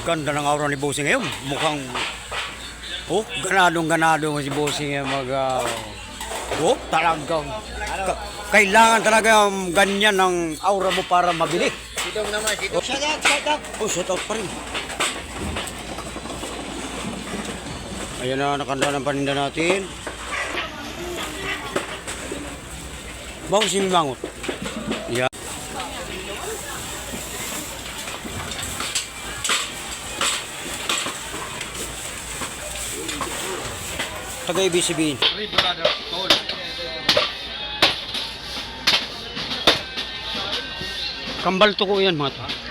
Ganda ng aura ni Bossing ngayon. Mukhang, oh, ganadong ganado si Bossing mag, ah, oh, talagang, ka- kailangan talaga um, ganyan ng aura mo para mabili. Sidong naman, sidong. Shout out, shout out. Oh, shout out pa rin. Ayan na, nakanda ng paninda natin. Bago si. Yeah. Taga ibig sabihin. Kambal to ko yan mga to.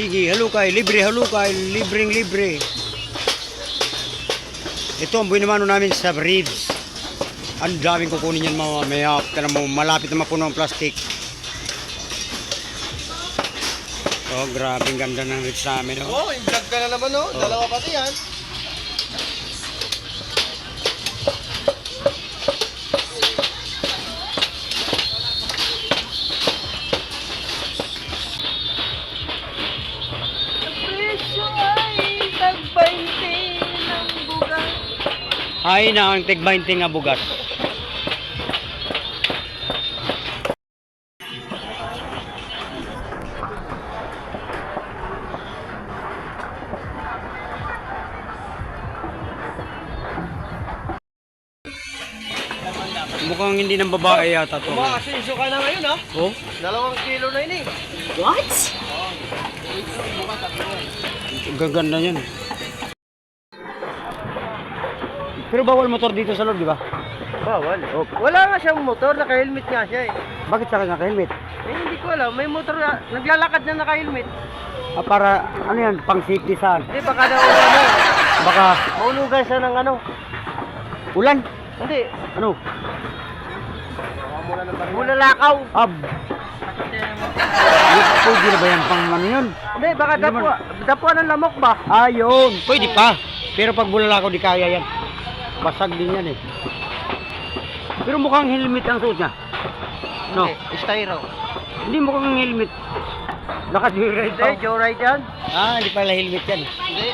Sige, halukay, libre, halukay, libreng libre. Ito ang buhay naman namin sa ribs. Ang daming kukunin yan mamaya. Tala mo, malapit na mapuno ang plastic. Oh, grabe ang ganda ng ribs namin. Oh. Oh, yung vlog ka na naman, oh. Dalawa pati yan. Ay na ang tig 20 nga bugas. Mukhang hindi ng babae yata to. Umakasinso ka na ngayon, ha? Oh, Dalawang kilo na yun, eh. What? gaganda yan. Pero bawal motor dito sa loob, di ba? Bawal. Oh. Wala nga siyang motor, naka-helmet nga siya, eh. Bakit sa kanya helmet? Eh, hindi ko alam. May motor na, naglalakad na naka-helmet. Ah, para, ano yan, pang safety saan? Hindi, baka daw, ano, Baka, maulugan siya ng ano. ulan? Hindi, Ano? bulalakaw. Ab. Pwede na ba yan pang ano yun? Hindi, baka dapwa ng lamok ba? Ayun, pwede pa. Pero pag bulala ko, di kaya yan. Basag din yan eh. Pero mukhang helmet ang suot niya. No, Hindi, styro. hindi mukhang helmet. Naka-joyride Hindi, pa. joyride yan. Ah, hindi pala helmet yan. Hindi.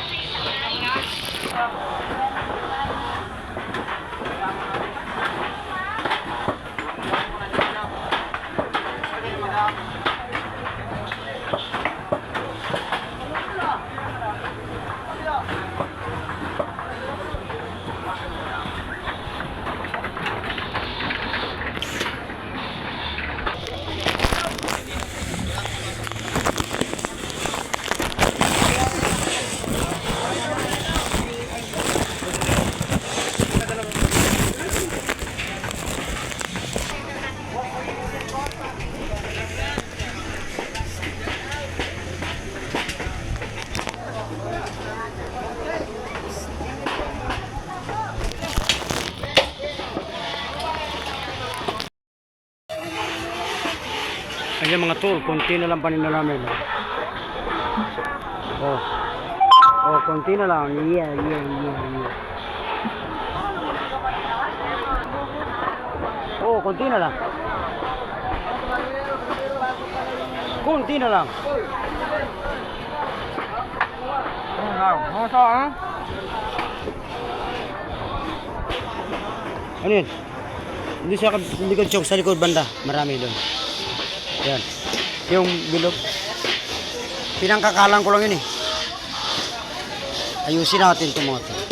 Tol, konti na lang paninda namin. Oh. Oh, konti na lang. Yeah, yeah, yeah, yeah. Oh, konti na lang. Konti na lang. Ano sa, ha? Ano yun? Hindi sa hindi ko sa likod banda. Marami doon. Yan. Yung bilog. Pinangkakalan ko lang yun eh. Ayusin natin itong mga to.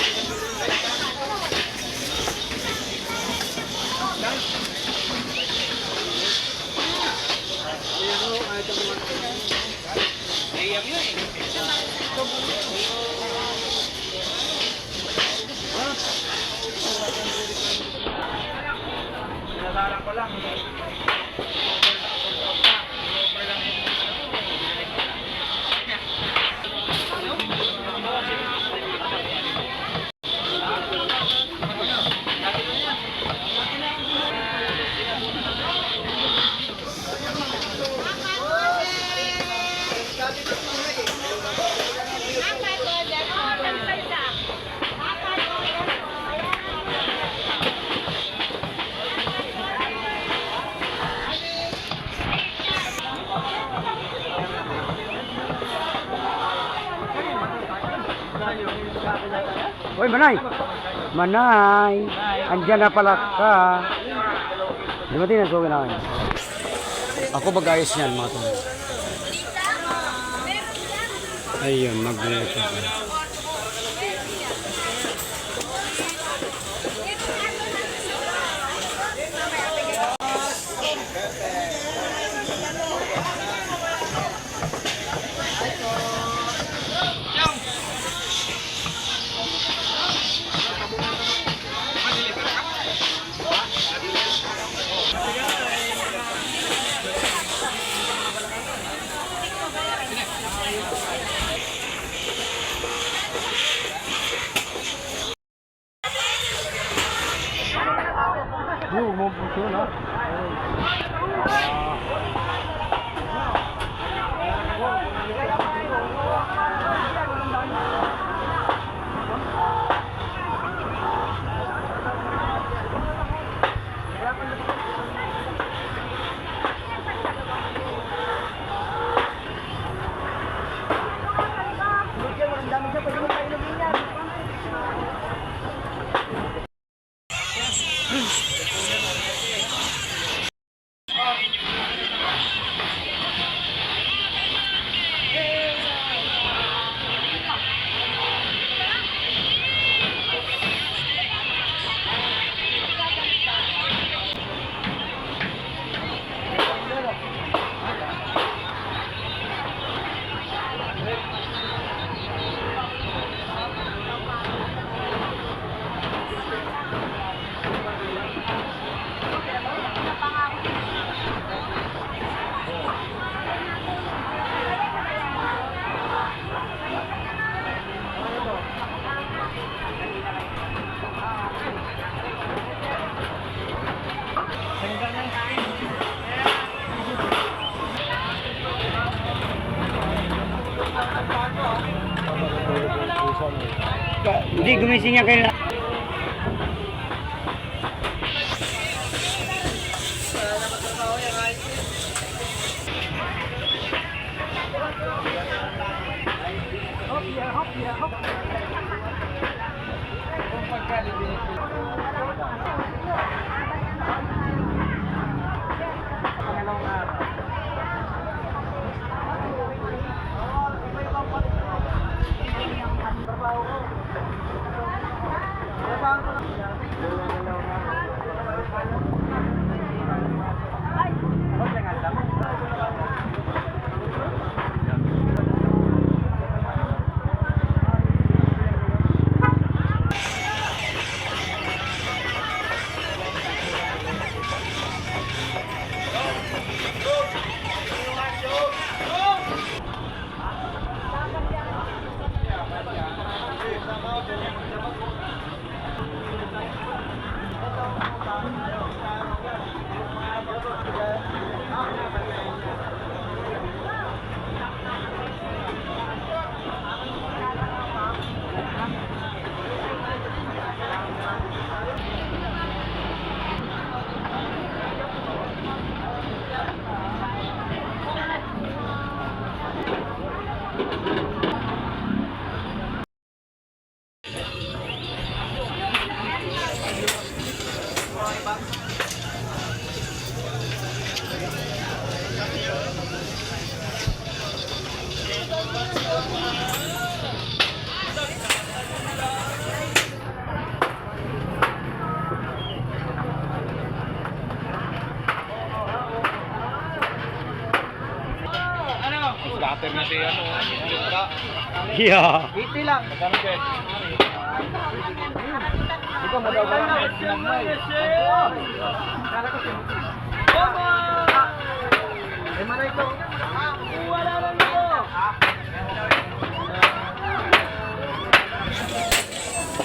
Hoy, Manay! Manay! Andyan na pala ka. Di ba tinasugin na kayo? Ako bagayos niyan, mga tol. Ayun, magleto. Hindi gumising niya kayo. Yeah, hop. Don't forget it. Yeah. 80 lang. Ito mo daw lang. Eh, manay ko. Wala lang ito.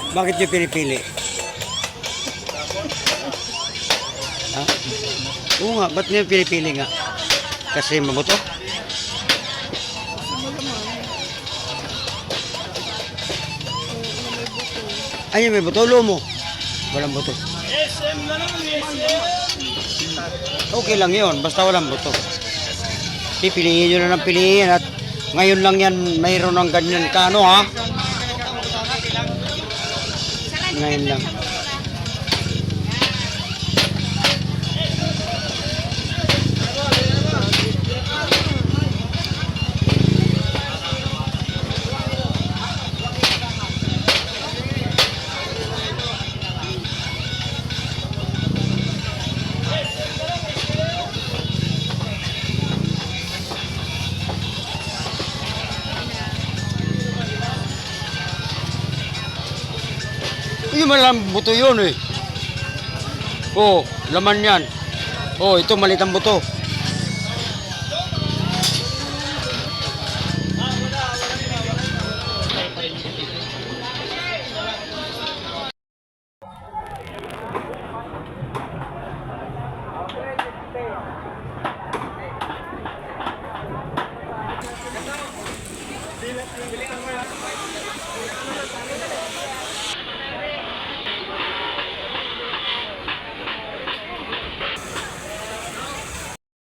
Bakit niyo pinipili? Ha? Oo nga, ba't niyo pinipili nga? Kasi mabuto? Ay, may buto. Lumo. Walang buto. Okay lang yon basta walang buto. Pipiliin nyo na ng piliin at ngayon lang yan mayroon ng ganyan kano ha? ngayon lang. Yung malang buto yun eh. Oh, laman yan. Oh, ito maliit ang buto.